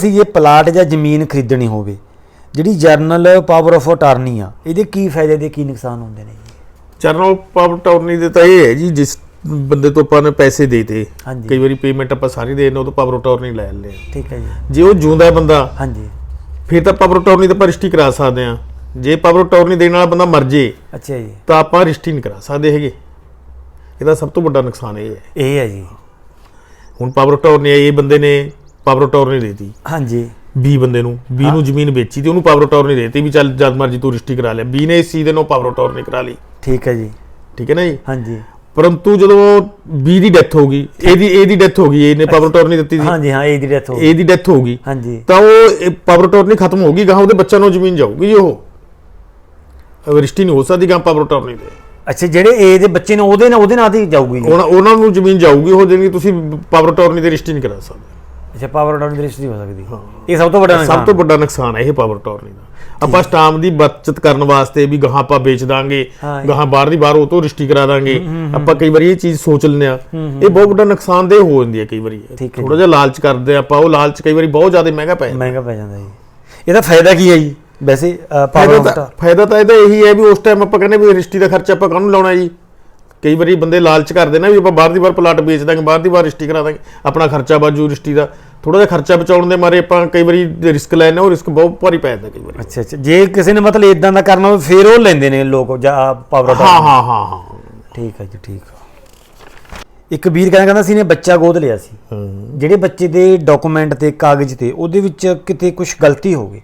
ਅਸੀਂ ਇਹ ਪਲਾਟ ਜਾਂ ਜ਼ਮੀਨ ਖਰੀਦਣੀ ਹੋਵੇ ਜਿਹੜੀ ਜਰਨਲ ਪਾਵਰ ਆਫ ਅਟਾਰਨੀ ਆ ਇਹਦੇ ਕੀ ਫਾਇਦੇ ਤੇ ਕੀ ਨੁਕਸਾਨ ਹੁੰਦੇ ਨੇ ਜੀ? ਚਰਨਲ ਪਾਵਰ ਟੌਰਨੀ ਦੇ ਤਾਂ ਇਹ ਹੈ ਜੀ ਜਿਸ ਬੰਦੇ ਤੋਂ ਆਪਾਂ ਨੇ ਪੈਸੇ ਦੇਤੇ ਹਾਂਜੀ। ਕਈ ਵਾਰੀ ਪੇਮੈਂਟ ਆਪਾਂ ਸਾਰੀ ਦੇ ਦਿੰਦੇ ਉਹ ਤੋਂ ਪਾਵਰ ਟੌਰਨੀ ਲੈ ਲੈਂਦੇ ਆ। ਠੀਕ ਹੈ ਜੀ। ਜੇ ਉਹ ਜਿਉਂਦਾ ਹੈ ਬੰਦਾ ਹਾਂਜੀ। ਫਿਰ ਤਾਂ ਪਾਵਰ ਟੌਰਨੀ ਤੇ ਆਪਾਂ ਰਜਿਸਟਰੀ ਕਰਾ ਸਕਦੇ ਆ ਜੇ ਪਾਵਰ ਟੌਰਨੀ ਦੇਣ ਵਾਲਾ ਬੰਦਾ ਮਰ ਜੇ ਅੱਛਾ ਜੀ। ਤਾਂ ਆਪਾਂ ਰਜਿਸਟਰੀ ਨਹੀਂ ਕਰਾ ਸਕਦੇ ਹੈਗੇ। ਇਹਦਾ ਸਭ ਤੋਂ ਵੱਡਾ ਨੁਕਸਾਨ ਇਹ ਹੈ। ਇਹ ਹੈ ਜੀ। ਹੁਣ ਪਾਵਰ ਟੌਰਨੀ ਇਹ ਬੰਦੇ ਨੇ ਪਾਵਰ ਟੌਰਨੀ ਦੇਤੀ ਹਾਂਜੀ। ਬੀ ਬੰਦੇ ਨੂੰ ਬੀ ਨੂੰ ਜ਼ਮੀਨ ਵੇਚੀ ਤੇ ਉਹਨੂੰ ਪਾਵਰ ਟੌਰਨੀ ਦੇਤੀ ਵੀ ਚੱਲ ਜਦ ਮਰਜ਼ੀ ਤੂੰ ਰਜਿਸਟਰੀ ਕਰਾ ਲੈ ਬੀ ਨੇ ਇਸ ਚੀਜ਼ ਦੇ ਨਾਲ ਪਾਵਰ ਟੌਰਨੀ ਕਰਾ ਲਈ। ਠੀਕ ਹੈ ਜੀ। ਠੀਕ ਹੈ ਨਾ ਜੀ? ਹਾਂਜੀ। ਪਰੰਤੂ ਜਦੋਂ ਬੀ ਦੀ ਡੈਥ ਹੋ ਗਈ ਇਹਦੀ ਇਹਦੀ ਡੈਥ ਹੋ ਗਈ ਇਹਨੇ ਪਾਵਰ ਟੌਰਨੀ ਦਿੱਤੀ ਸੀ ਹਾਂਜੀ ਹਾਂ ਇਹਦੀ ਡੈਥ ਹੋ ਗਈ। ਇਹਦੀ ਡੈਥ ਹੋ ਗਈ। ਹਾਂਜੀ। ਤਾਂ ਉਹ ਪਾਵਰ ਟੌਰਨੀ ਖਤਮ ਹੋ ਗਈ ਗਾਹਾਂ ਉਹਦੇ ਬੱਚਿਆਂ ਨੂੰ ਜ਼ਮੀਨ ਜਾਊਗੀ ਉਹ। ਰਜਿਸਟਰੀ ਨਹੀਂ ਹੋ ਸਕਦੀ ਗਾਹਾਂ ਪਾਵਰ ਟੌਰਨੀ ਦੇ। ਅੱਛਾ ਜਿਹੜੇ ਏ ਦੇ ਬੱਚੇ ਨੇ ਉਹਦੇ ਨਾਲ ਉਹਦੇ ਨਾਲ ਹੀ ਜਾਊਗੀ ਉਹਨਾਂ ਨੂੰ ਜ਼ਮੀਨ ਜਾਊਗੀ ਉਹ ਜਿਹੜੀ ਤੁਸੀਂ ਪਾਵਰ ਟੌਰਨੀ ਤੇ ਰਜਿਸਟਰੀ ਨਹੀਂ ਕਰਾ ਸਕਦੇ। ਅੱਛਾ ਪਾਵਰ ਡਾਊਨ ਦੀ ਰਿਸ਼ਤੀ ਹੋ ਸਕਦੀ। ਇਹ ਸਭ ਤੋਂ ਵੱਡਾ ਸਭ ਤੋਂ ਵੱਡਾ ਨੁਕਸਾਨ ਹੈ ਇਹ ਪਾਵਰ ਟੌਰਨੀ ਦਾ। ਆਪਾਂ ਸਟਾਮ ਦੀ ਬਚਤ ਕਰਨ ਵਾਸਤੇ ਵੀ ਗਾਹਾਂ ਆਪਾਂ ਵੇਚ ਦਾਂਗੇ। ਗਾਹਾਂ ਬਾਹਰ ਦੀ ਬਾਹਰ ਉਹ ਤੋਂ ਰਜਿਸਟਰੀ ਕਰਾ ਦਾਂਗੇ। ਆਪਾਂ ਕਈ ਵਾਰੀ ਇਹ ਚੀਜ਼ ਸੋਚ ਲੈਂਦੇ ਆ ਇਹ ਬਹੁਤ ਵੱਡਾ ਨੁਕਸਾਨਦੇਹ ਹੋ ਜਾਂਦੀ ਹੈ ਕਈ ਵਾਰੀ। ਥੋੜਾ ਜਿਹਾ ਲਾਲਚ ਕਰਦੇ ਆ ਆਪਾਂ ਉਹ ਲਾਲਚ ਕਈ ਵਾਰੀ ਬਹੁਤ ਜ਼ਿਆਦਾ ਮਹਿੰਗਾ ਪੈ ਜਾਂਦਾ। ਮਹਿੰਗਾ ਪੈ ਜਾਂਦਾ ਜੀ। ਇਹਦਾ ਫਾਇਦਾ ਕੀ ਹੈ ਜੀ? ਵੈਸੇ ਪਾਵਰ ਫਾਇਦਾ ਤਾਂ ਇਹਦਾ ਇਹੀ ਹੈ ਵੀ ਉਸ ਟਾਈਮ ਆਪਾਂ ਕਹਿੰਦੇ ਵੀ ਰਜਿਸਟਰੀ ਦਾ ਖਰਚਾ ਆਪਾਂ ਕਾਹਨੂੰ ਲਾਉਣਾ ਜੀ? ਕਈ ਵਾਰੀ ਬੰਦੇ ਲਾਲਚ ਕਰਦੇ ਨੇ ਵੀ ਆਪਾਂ ਬਾਹਰ ਦੀ ਬਾਹਰ ਪਲਾਟ ਵੇਚ ਦਾਂਗੇ ਬਾਹਰ ਦੀ ਬਾਹਰ ਰਜਿਸਟਰੀ ਕਰਾ ਦਾਂਗੇ। ਆਪਣਾ ਖਰਚਾ ਬਾਜੂ ਰਜਿਸਟਰੀ ਦਾ। ਥੋੜਾ ਜਿਹਾ ਖਰਚਾ ਬਚਾਉਣ ਦੇ ਮਾਰੇ ਆਪਾਂ ਕਈ ਵਾਰੀ ਰਿਸਕ ਲੈਣੇ ਉਹ ਰਿਸਕ ਬਹੁਤ ਭਾਰੀ ਪੈ ਜਾਂਦਾ ਕਈ ਵਾਰੀ। ਅੱਛਾ ਅੱਛਾ। ਜੇ ਕਿਸੇ ਨੇ ਮਤਲਬ ਇਦਾਂ ਦਾ ਕਰਨਾ ਹੋਵੇ ਫਿਰ ਉਹ ਲੈਂਦੇ ਨੇ ਲੋਕ ਜਾਂ ਪਾਵਰ ਹਾਂ ਹਾਂ ਹਾਂ ਹਾਂ। ਠੀਕ ਹੈ ਜੀ ਠੀਕ ਆ ਇੱਕ ਵੀਰ ਕਹਿੰਦਾ ਕਹਿੰਦਾ ਸੀ ਨੇ ਬੱਚਾ ਗੋਦ ਲਿਆ ਸੀ। ਜਿਹੜੇ ਬੱਚੇ ਦੇ ਡਾਕੂਮੈਂਟ ਤੇ ਕਾਗਜ਼ ਤੇ ਉਹਦੇ ਵਿੱਚ ਕਿਤੇ ਕੁਝ ਗਲਤੀ ਹੋ ਗਈ?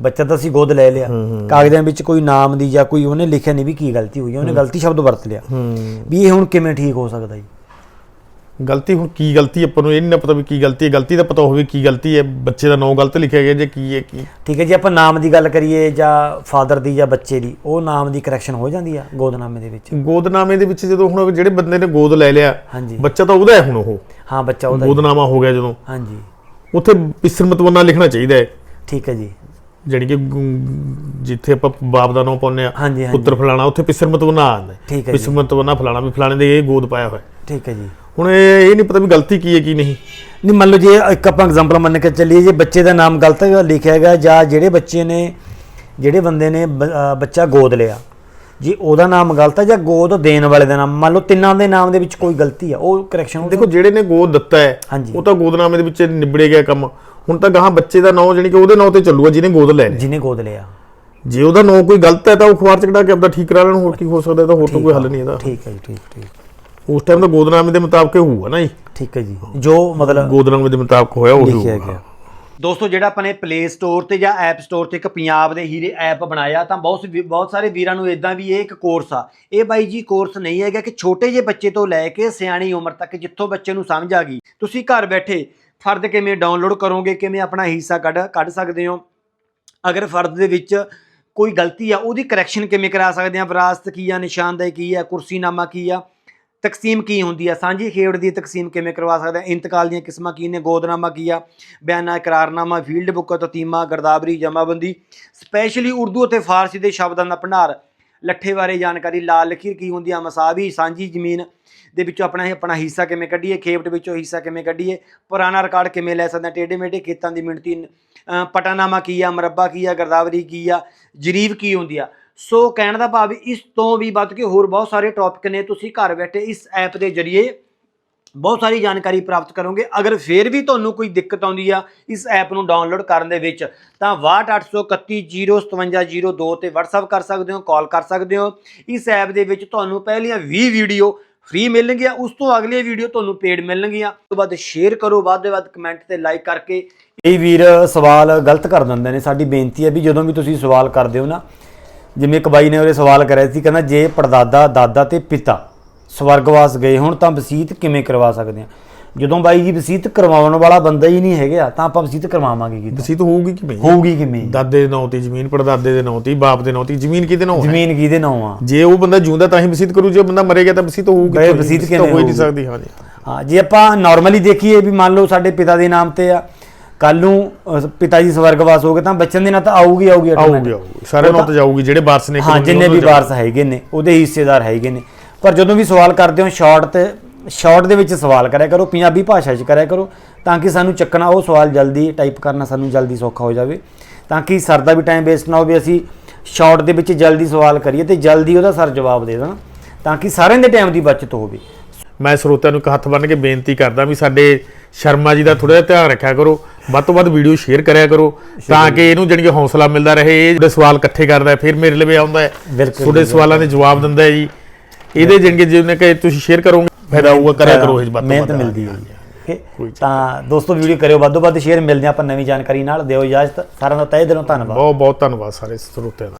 ਬੱਚਾ ਤਾਂ ਅਸੀਂ ਗੋਦ ਲੈ ਲਿਆ। ਕਾਗਜ਼ਾਂ ਵਿੱਚ ਕੋਈ ਨਾਮ ਦੀ ਜਾਂ ਕੋਈ ਉਹਨੇ ਲਿਖਿਆ ਨਹੀਂ ਵੀ ਕੀ ਗਲਤੀ ਹੋਈ ਹੈ। ਉਹਨੇ ਗਲਤੀ ਸ਼ਬਦ ਵਰਤ ਲਿਆ। ਵੀ ਇਹ ਹੁਣ ਕਿਵੇਂ ਠੀਕ ਹੋ ਸਕਦਾ ਜੀ? ਗਲਤੀ ਹੁਣ ਕੀ ਗਲਤੀ ਆਪਾਂ ਨੂੰ ਇਹ ਨਹੀਂ ਪਤਾ ਵੀ ਕੀ ਗਲਤੀ ਹੈ। ਗਲਤੀ ਦਾ ਪਤਾ ਹੋਵੇ ਕੀ ਗਲਤੀ ਹੈ। ਬੱਚੇ ਦਾ ਨਾਂ ਗਲਤ ਲਿਖਿਆ ਗਿਆ ਜੇ ਕੀ ਹੈ ਕੀ। ਠੀਕ ਹੈ ਜੀ ਆਪਾਂ ਨਾਮ ਦੀ ਗੱਲ ਕਰੀਏ ਜਾਂ ਫਾਦਰ ਦੀ ਜਾਂ ਬੱਚੇ ਦੀ ਉਹ ਨਾਮ ਦੀ ਕਰੈਕਸ਼ਨ ਹੋ ਜਾਂਦੀ ਆ ਗੋਦਨਾਮੇ ਦੇ ਵਿੱਚ? ਗੋਦਨਾਮੇ ਦੇ ਵਿੱਚ ਜਦੋਂ ਹੁਣ ਜਿਹੜੇ ਬੰਦੇ ਨੇ ਗੋਦ ਲੈ ਲਿਆ ਬੱਚਾ ਤਾਂ ਉਹਦਾ ਹੈ ਹੁਣ ਉਹ। ਹਾਂ ਬੱਚਾ ਉਹਦਾ। ਗੋਦਨਾਮਾ ਹੋ ਗਿਆ ਜਦੋਂ। ਹਾਂਜੀ। ਉੱਥੇ ਪਿਸਰਮਤਵਨਾ ਲਿਖਣਾ ਚਾਹੀਦਾ ਹੈ। ਠੀਕ ਹੈ ਜੀ। ਜਿਹੜੀ ਕਿ ਗੁ- ਜਿੱਥੇ ਆਪਾਂ ਬਾਪ ਦਾ ਨਾਮ ਪਾਉਂਦੇ ਆ ਹਾਂਜੀ ਹਾਂਜੀ। ਪੁੱਤਰ ਫਲਾਣਾ ਉੱਥੇ ਪਿਸਰਮਤਵਨਾ ਆਉਂਦਾ ਠੀਕ ਹੈ ਜੀ। ਪਿਸਰਮਤਵਨਾ ਫਲਾਣਾ ਵੀ ਫਲਾਣੇ ਦੇ ਇਹ ਗੋਦ ਪਾਇਆ ਹੋਇਆ। ਠੀਕ ਹੈ ਜੀ। ਹੁਣ ਇਹ ਇਹ ਨਹੀਂ ਪਤਾ ਵੀ ਗਲਤੀ ਕੀ ਹੈ ਕੀ ਨਹੀਂ। ਨਹੀਂ ਮੰਨ ਲਓ ਜੇ ਇੱਕ ਆਪਾਂ ਐਗਜ਼ਾਮਪਲ ਮੰਨ ਕੇ ਚੱਲੀਏ ਜੇ ਬੱਚੇ ਦਾ ਨਾਮ ਗਲਤ ਲਿਖਿਆ ਹੈਗਾ ਜਾਂ ਜਿਹੜੇ ਬੱਚੇ ਨੇ ਜਿਹੜੇ ਬੰਦੇ ਨੇ ਬ- ਅਹ ਬੱਚਾ ਗੋਦ ਲਿਆ ਜੇ ਉਹਦਾ ਨਾਮ ਗਲਤ ਹੈ ਜਾਂ ਗੋਦ ਦੇਣ ਵਾਲੇ ਦਾ ਨਾਮ ਮੰਨ ਲਓ ਤਿੰਨਾਂ ਦੇ ਨਾਮ ਦੇ ਵਿੱਚ ਕੋਈ ਗਲਤੀ ਆ ਉਹ ਕਰੈਕਸ਼ਨ ਦੇਖੋ ਜਿਹੜੇ ਨੇ ਗੋਦ ਦਿੱਤਾ ਹੈ ਹਾਂਜੀ। ਉਹ ਤਾਂ ਗੋਦਨਾਮੇ ਦੇ ਵਿੱਚ ਨਿਬੜੇ ਗਿਆ ਕੰਮ। ਹੁਣ ਤਾਂ ਗਾਹਾਂ ਬੱਚੇ ਦਾ ਨਾਂ ਜਾਨੀ ਕਿ ਉਹਦੇ ਨਾਂ ਤੇ ਚੱਲੂਗਾ ਜਿਹਨੇ ਗੋਦ ਲੈ ਲਿਆ ਜਿਹਨੇ ਗੋਦ ਲਿਆ। ਜੇ ਉਹਦਾ ਨਾਂ ਕੋਈ ਗਲਤ ਹੈ ਤਾਂ ਉਹ ਅਖਬਾਰ ਚ ਕਢਾ ਕੇ ਆਪਦਾ ਠੀਕ ਕਰਾ ਲੈਣ ਹੋਰ ਕੀ ਹੋ ਸਕਦਾ ਇਹਦਾ ਹੋਰ ਤਾਂ ਕੋਈ ਹੱਲ ਨਹੀਂ ਇਹਦਾ। ਠੀਕ ਹੈ ਜੀ ਠੀਕ ਠੀਕ। ਉਸ ਟਾਈਮ ਤਾਂ ਗੋਦਨਾਮੇ ਦੇ ਮੁਤਾਬਕ ਹੀ ਹੋਊਗਾ ਨਾ ਜੀ। ਠੀਕ ਹੈ ਜੀ। ਜੋ ਮਤਲਬ ਗੋਦਨਾਮੇ ਦੇ ਮੁਤਾਬਕ ਹੋਇਆ ਉਹ ਲਿਖਿਆ ਹੋਊਗਾ। ਗਿਆ। ਦੋਸਤੋ ਜਿਹੜਾ ਆਪਾਂ ਨੇ ਪਲੇ ਸਟੋਰ ਤੇ ਜਾਂ ਐਪ ਸਟੋਰ ਤੇ ਇੱਕ ਪੰਜਾਬ ਦੇ ਹੀਰੇ ਐਪ ਬਣਾਇਆ ਤਾਂ ਬਹੁਤ ਵੀ- ਬਹੁਤ ਸਾਰੇ ਵੀਰਾਂ ਨੂੰ ਇਦਾਂ ਵੀ ਇਹ ਇੱਕ ਕੋਰਸ ਆ। ਇਹ ਬਾਈ ਜੀ ਕੋਰਸ ਨਹੀਂ ਹੈਗਾ ਕਿ ਛੋਟੇ ਜਿਹੇ ਬੱਚੇ ਤੋਂ ਲੈ ਕੇ ਸਿਆਣੀ ਉਮਰ ਤੱਕ ਜਿੱਥੋਂ ਬੱਚੇ ਨੂੰ ਸਮਝ ਆ ਗਈ। ਤੁਸੀਂ ਘਰ ਬੈਠੇ ਫਰਦ ਕਿਵੇਂ ਡਾਊਨਲੋਡ ਕਰੋਗੇ, ਕਿਵੇਂ ਆਪਣਾ ਹਿੱਸਾ ਕੱਢ ਕੱਢ ਸਕਦੇ ਹੋ? ਅਗਰ ਫਰਦ ਦੇ ਵਿੱਚ ਕੋਈ ਗਲਤੀ ਆ, ਉਹਦੀ ਕਰੈਕਸ਼ਨ ਕਿਵੇਂ ਕਰਾ ਸਕਦੇ ਆ? ਵਿਰਾਸਤ ਕੀ ਆ, ਨਿਸ਼ਾਨਦੇਹੀ ਕੀ ਆ, ਕੁਰਸੀਨਾਮਾ ਕੀ ਆ? ਤਕਸੀਮ ਕੀ ਹੁੰਦੀ ਆ? ਸਾਂਝੀ ਖੇਡ ਦੀ ਤਕਸੀਮ ਕਿਵੇਂ ਕਰਵਾ ਸਕਦੇ ਆ? ਇੰਤਕਾਲ ਦੀਆਂ ਕਿਸਮਾਂ ਕੀ ਨੇ? ਗੋਦਨਾਮਾ ਕੀ ਆ? ਬਿਆਨਾ ਇਕਰਾਰਨਾਮਾ, ਫੀਲਡ ਬੁੱਕ, ਤਤੀਮਾ, ਗਰਦਾਵਰੀ, ਜਮਾਬੰਦੀ ਸਪੈਸ਼ਲੀ ਉਰਦੂ ਅਤੇ ਫਾਰਸੀ ਦੇ ਸ਼ਬਦਾਂ ਦਾ ਭੰਡਾਰ। ਲੱਠੇ ਬਾਰੇ ਜਾਣਕਾਰੀ, ਲਾਲ ਲਖੀਰ ਕੀ ਹੁੰਦੀ ਆ, ਮਸਾਵੀ, ਸਾਂਝੀ ਜ਼ਮੀਨ ਦੇ ਵਿੱਚੋਂ ਆਪਣਾ ਆਪਣਾ ਹਿੱਸਾ ਕਿਵੇਂ ਕੱਢੀਏ ਖੇਪਟ ਵਿੱਚੋਂ ਹਿੱਸਾ ਕਿਵੇਂ ਕੱਢੀਏ, ਪੁਰਾਣਾ ਰਿਕਾਰਡ ਕਿਵੇਂ ਲੈ ਸਕਦੇ ਆ ਟੇਢੇ ਮੇਢੇ ਖੇਤਾਂ ਦੀ ਮਿਣਤੀ ਪਟਾਨਾਮਾ ਕੀ ਆ, ਮਰੱਬਾ ਕੀ ਆ, ਗਰਦਾਵਰੀ ਕੀ ਆ ਜਰੀਬ ਕੀ ਹੁੰਦੀ ਆ। ਸੋ ਕਹਿਣ ਦਾ ਭਾਵ ਇਸ ਤੋਂ ਵੀ ਵੱਧ ਕੇ ਹੋਰ ਬਹੁਤ ਸਾਰੇ ਟੌਪਿਕ ਨੇ, ਤੁਸੀਂ ਘਰ ਬੈਠੇ ਇਸ ਐਪ ਦੇ ਜ਼ਰੀਏ ਬਹੁਤ ਸਾਰੀ ਜਾਣਕਾਰੀ ਪ੍ਰਾਪਤ ਕਰੋਗੇ। ਅਗਰ ਫੇਰ ਵੀ ਤੁਹਾਨੂੰ ਕੋਈ ਦਿੱਕਤ ਆਉਂਦੀ ਆ ਇਸ ਐਪ ਨੂੰ ਡਾਊਨਲੋਡ ਕਰਨ ਦੇ ਵਿੱਚ, ਤਾਂ 6283075002 ਤੇ WhatsApp ਕਰ ਸਕਦੇ ਹੋ, ਕਾਲ ਕਰ ਸਕਦੇ ਹੋ। ਇਸ ਐਪ ਦੇ ਵਿੱਚ ਤੁਹਾਨੂੰ ਪਹਿਲੀਆਂ 20 ਵੀਡੀਓ ਫ੍ਰੀ ਮਿਲਣਗੀਆਂ, ਉਸ ਤੋਂ ਅਗਲੀਆਂ ਵੀਡੀਓ ਤੁਹਾਨੂੰ ਪੇਡ ਮਿਲਣਗੀਆਂ। ਉਸ ਤੋਂ ਬਾਅਦ ਸ਼ੇਅਰ ਕਰੋ, ਵੱਧ ਤੋਂ ਵੱਧ ਕਮੈਂਟ ਤੇ ਲਾਈਕ ਕਰਕੇ। ਇਹ ਵੀਰ ਸਵਾਲ ਗਲਤ ਕਰ ਦਿੰਦੇ ਨੇ। ਸਾਡੀ ਬੇਨਤੀ ਹੈ ਵੀ ਜਦੋਂ ਵੀ ਤੁਸੀਂ ਸਵਾਲ ਕਰਦੇ ਹੋ ਨਾ, ਜਿਵੇਂ ਇੱਕ ਬਾਈ ਨੇ ਉਹਦੇ ਸਵਾਲ ਕਰਿਆ ਸੀ, ਕਹਿੰਦਾ ਜੇ ਪੜਦਾਦਾ, ਦਾਦਾ ਤੇ ਪਿਤਾ ਸਵਰਗਵਾਸ ਗਏ ਹੁਣ ਤਾਂ ਵਸੀਤ ਕਿਵੇਂ ਕਰਵਾ ਸਕਦੇ ਆ? ਜਦੋਂ ਬਾਈ ਜੀ ਵਸੀਤ ਕਰਵਾਉਣ ਵਾਲਾ ਬੰਦਾ ਹੀ ਨਹੀਂ ਹੈਗਾ ਤਾਂ ਆਪਾਂ ਵਸੀਤ ਕਰਵਾਵਾਂਗੇ ਕੀ ਵਸੀਤ ਹੋਊਗੀ ਕਿ ਨਹੀਂ ਹੋਊਗੀ ਕਿਵੇਂ? ਦਾਦੇ ਦੇ ਨਾਂ ਤੇ ਜ਼ਮੀਨ ਪੜਦਾਦੇ ਦੇ ਨਾਂ ਤੇ ਬਾਪ ਦੇ ਨਾਂ ਤੇ ਜ਼ਮੀਨ ਕਿਹਦੇ ਨਾਂ ਹੈ? ਜ਼ਮੀਨ ਕਿਹਦੇ ਨਾਂ ਆ? ਜੇ ਉਹ ਬੰਦਾ ਜਿਉਂਦਾ ਤਾਂ ਹੀ ਵਸੀਤ ਕਰੂ ਜੇ ਬੰਦਾ ਮਰੇ ਗਿਆ ਤਾਂ ਵਸੀਤ ਹੋਊਗੀ ਬਈ? ਵਸੀਤ ਕਿਵੇਂ ਹੋ ਹੀ ਨਹੀਂ? ਸਕਦੀ ਹਾਂ ਜੀ। ਹਾਂ ਜੇ ਆਪਾਂ ਨਾਰਮਲੀ ਦੇਖੀਏ ਵੀ ਮੰਨ ਲਓ ਸਾਡੇ ਪਿਤਾ ਦੇ ਨਾਮ ਤੇ ਆ ਕੱਲ ਨੂੰ ਪਿਤਾ ਜੀ ਸਵਰਗਵਾਸ ਹੋ ਗਏ ਤਾਂ ਬੱਚਿਆਂ ਦੇ ਨਾਂ ਤਾਂ ਆਊਗੀ ਆਊਗੀ। ਆਊਗੀ ਸਾਰੇ ਨਾਂ ਤੇ ਜਾਊਗੀ ਜਿਹੜੇ ਵਾਰਸ ਨੇ ਹਾਂ ਜਿੰਨੇ ਵੀ ਵਾਰਸ ਹੈਗੇ ਨੇ ਉਹਦੇ ਹਿੱਸੇਦਾਰ ਹੈਗੇ ਨੇ। ਪਰ ਜਦੋਂ ਵੀ ਸਵਾਲ ਕਰਦੇ ਹੋ ਸ਼ਾਰਟ ਤੇ ਸ਼ਾਰਟ ਦੇ ਵਿੱਚ ਸਵਾਲ ਕਰਿਆ ਕਰੋ ਪੰਜਾਬੀ ਭਾਸ਼ਾ 'ਚ ਕਰਿਆ ਕਰੋ ਤਾਂ ਕਿ ਸਾਨੂੰ ਚੱਕਣਾ ਉਹ ਸਵਾਲ ਜਲਦੀ ਟਾਈਪ ਕਰਨਾ ਸਾਨੂੰ ਜਲਦੀ ਸੌਖਾ ਹੋ ਜਾਵੇ ਤਾਂ ਕਿ ਸਰ ਦਾ ਵੀ ਟਾਈਮ ਵੇਸਟ ਨਾ ਹੋਵੇ ਅਸੀਂ ਸ਼ਾਰਟ ਦੇ ਵਿੱਚ ਜਲਦੀ ਸਵਾਲ ਕਰੀਏ ਤੇ ਜਲਦੀ ਉਹਦਾ ਸਰ ਜਵਾਬ ਦੇ ਦੇਣ ਤਾਂ ਕਿ ਸਾਰਿਆਂ ਦੇ ਟਾਈਮ ਦੀ ਬਚਤ ਹੋਵੇ। ਮੈਂ ਸਰੋਤਿਆਂ ਨੂੰ ਇੱਕ ਹੱਥ ਬੰਨ੍ਹ ਕੇ ਬੇਨਤੀ ਕਰਦਾ ਵੀ ਸਾਡੇ ਸ਼ਰਮਾ ਜੀ ਦਾ ਥੋੜਾ ਜਿਹਾ ਧਿਆਨ ਰੱਖਿਆ ਕਰੋ ਵੱਧ ਤੋਂ ਵੱਧ ਵੀਡੀਓ ਸ਼ੇਅਰ ਕਰਿਆ ਕਰੋ ਤਾਂ ਕਿ ਇਹਨੂੰ ਜਾਣੀ ਕਿ ਹੌਸਲਾ ਮਿਲਦਾ ਰਹੇ ਇਹ ਜਿਹੜੇ ਸਵਾਲ ਇਕੱਠੇ ਕਰਦਾ ਫਿਰ ਮੇਰੇ ਲਵੇ ਆਉਂਦਾ ਹੈ ਤੁਹਾਡੇ ਸਵਾਲਾਂ ਦੇ ਜਵਾਬ ਦਿੰਦਾ ਹੈ ਜੀ। ਇਹਦੇ ਜਾਣੀ ਕਿ ਜਿਵੇਂ ਕਿ ਤੁਸੀਂ ਸ਼ੇਅਰ ਕਰੋਗੇ ਫਾਇਦਾ ਹੋਊਗਾ ਕਰਿਆ ਕਰੋ ਇਹ ਵੱਧ ਤੋਂ ਮਿਹਨਤ। ਮਿਲਦੀ ਹੈ ਓਕੇ ਤਾਂ ਦੋਸਤੋ ਵੀਡੀਓ ਕਰਿਓ ਵੱਧ ਵੱਧ ਸ਼ੇਅਰ ਮਿਲਦੇ ਆਪਾਂ ਨਵੀਂ ਜਾਣਕਾਰੀ ਨਾਲ। ਦਿਓ ਇਜਾਜ਼ਤ। ਸਾਰਿਆਂ ਦਾ ਤਹਿ ਦਿਲੋਂ ਧੰਨਵਾਦ। ਬਹੁਤ ਬਹੁਤ ਧੰਨਵਾਦ ਸਾਰੇ ਸਰੋਤਿਆਂ ਦਾ।